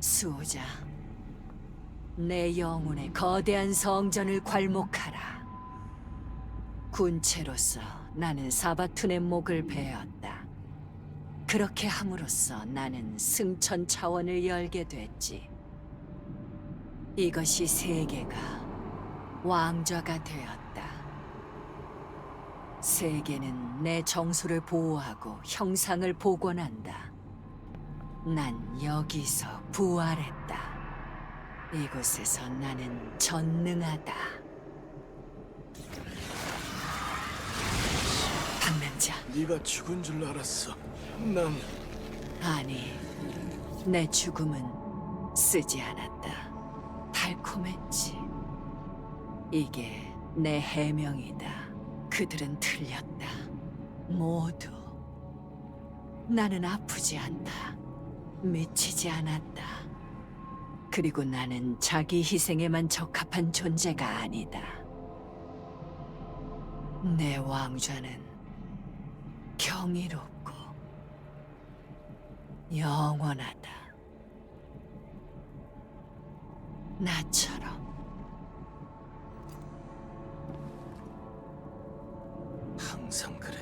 수호자, 내 영혼의 거대한 성전을 괄목하라. 군체로서 나는 사바툰의 목을 베었다. 그렇게 함으로써 나는 승천 차원을 열게 됐지. 이것이 세계가 왕좌가 되었다. 세계는 내 정수를 보호하고 형상을 복원한다. 난 여기서 부활했다. 이곳에서 나는 전능하다. 방랑자, 네가 죽은 줄 알았어. 난 아니, 내 죽음은 쓰지 않았다. 달콤했지. 이게 내 해명이다. 그들은 틀렸다. 모두. 나는 아프지 않다. 미치지 않았다. 그리고 나는 자기 희생에만 적합한 존재가 아니다. 내 왕좌는 경이롭고 영원하다. 나처럼 항상 그랬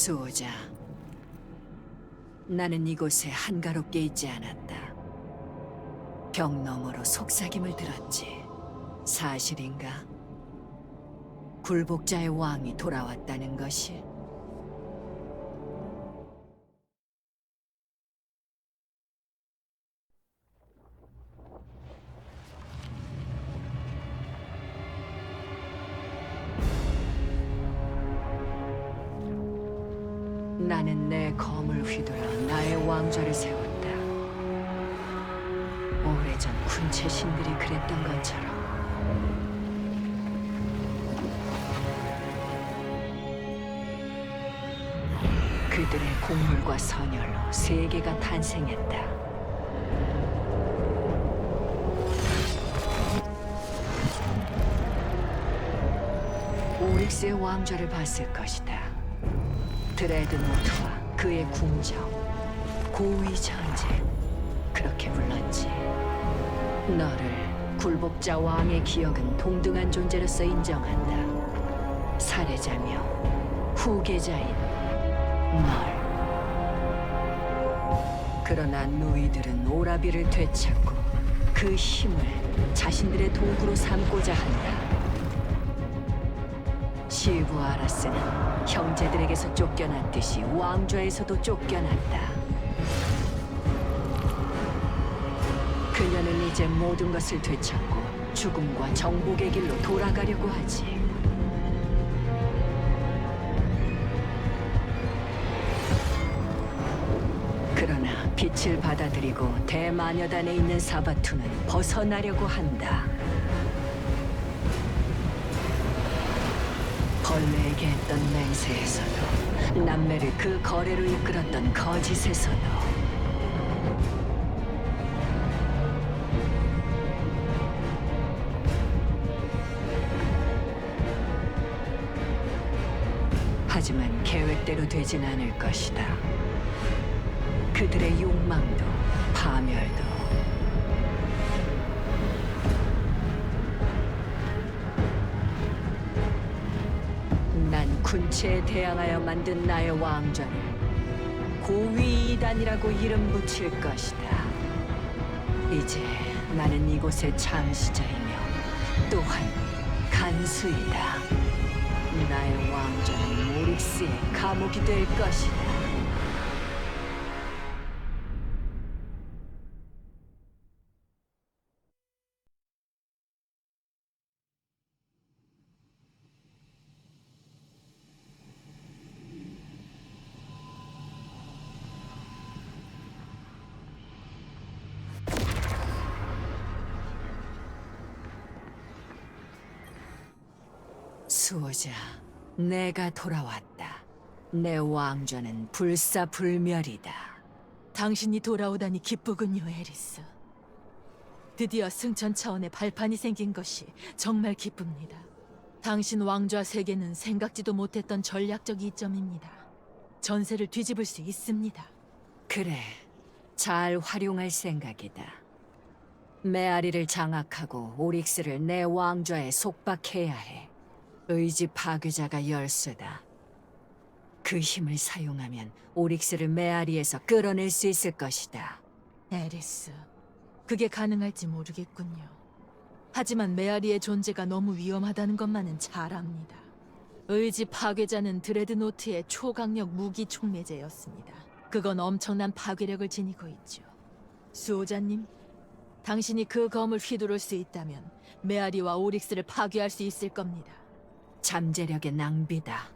수호자. 나는 이곳에 한가롭게 있지 않았다. 벽 너머로 속삭임을 들었지. 사실인가? 굴복자의 왕이 돌아왔다는 것이 나는 내 검을 휘둘러 나의 왕좌를 세웠다. 오래전 군체 신들이 그랬던 것처럼 그들의 곡물과 선열로 세계가 탄생했다. 오릭스의 왕좌를 봤을 것이다. 드레드노트와 그의 궁정, 고위 전쟁, 그렇게 불렀지. 너를 굴복자 왕의 기억은 동등한 존재로서 인정한다. 살해자며 후계자인 널. 그러나 누이들은 오라비를 되찾고 그 힘을 자신들의 도구로 삼고자 한다. 시부 아라스는 형제들에게서 쫓겨났듯이 왕좌에서도 쫓겨났다. 그녀는 이제 모든 것을 되찾고 죽음과 정복의 길로 돌아가려고 하지. 그러나 빛을 받아들이고 대마녀단에 있는 사바투는 벗어나려고 한다. 벌레에게 했던 맹세에서도 남매를 그 거래로 이끌었던 거짓에서도 하지만 계획대로 되진 않을 것이다. 그들의 욕망도 파멸도 군체에 대항하여 만든 나의 왕좌를 고위이단이라고 이름 붙일 것이다. 이제 나는 이곳의 창시자이며 또한 간수이다. 나의 왕좌는 모릭스의 감옥이 될 것이다. 수호자, 내가 돌아왔다. 내 왕좌는 불사불멸이다. 당신이 돌아오다니 기쁘군요, 에리스. 드디어 승천 차원의 발판이 생긴 것이 정말 기쁩니다. 당신 왕좌 세계는 생각지도 못했던 전략적 이점입니다. 전세를 뒤집을 수 있습니다. 그래, 잘 활용할 생각이다. 메아리를 장악하고 오릭스를 내 왕좌에 속박해야 해. 의지 파괴자가 열쇠다. 그 힘을 사용하면 오릭스를 메아리에서 끌어낼 수 있을 것이다. 에리스, 그게 가능할지 모르겠군요. 하지만 메아리의 존재가 너무 위험하다는 것만은 잘 압니다. 의지 파괴자는 드레드노트의 초강력 무기 촉매제였습니다. 그건 엄청난 파괴력을 지니고 있죠. 수호자님, 당신이 그 검을 휘두를 수 있다면 메아리와 오릭스를 파괴할 수 있을 겁니다. 잠재력의 낭비다.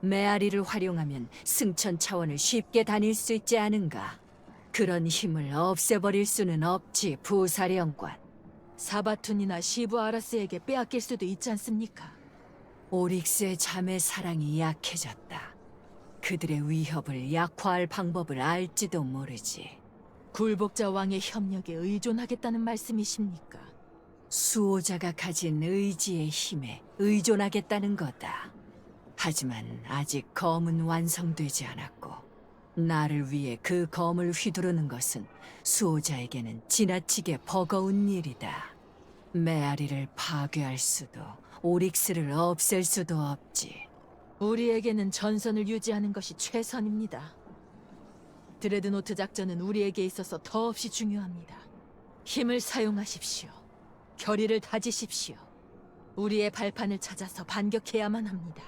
메아리를 활용하면 승천 차원을 쉽게 다닐 수 있지 않은가? 그런 힘을 없애버릴 수는 없지, 부사령관. 사바툰이나 시부 아라스에게 빼앗길 수도 있지 않습니까? 오릭스의 자매 사랑이 약해졌다. 그들의 위협을 약화할 방법을 알지도 모르지. 굴복자 왕의 협력에 의존하겠다는 말씀이십니까? 수호자가 가진 의지의 힘에 의존하겠다는 거다. 하지만 아직 검은 완성되지 않았고, 나를 위해 그 검을 휘두르는 것은 수호자에게는 지나치게 버거운 일이다. 메아리를 파괴할 수도, 오릭스를 없앨 수도 없지. 우리에게는 전선을 유지하는 것이 최선입니다. 드레드노트 작전은 우리에게 있어서 더없이 중요합니다. 힘을 사용하십시오. 결의를 다지십시오. 우리의 발판을 찾아서 반격해야만 합니다.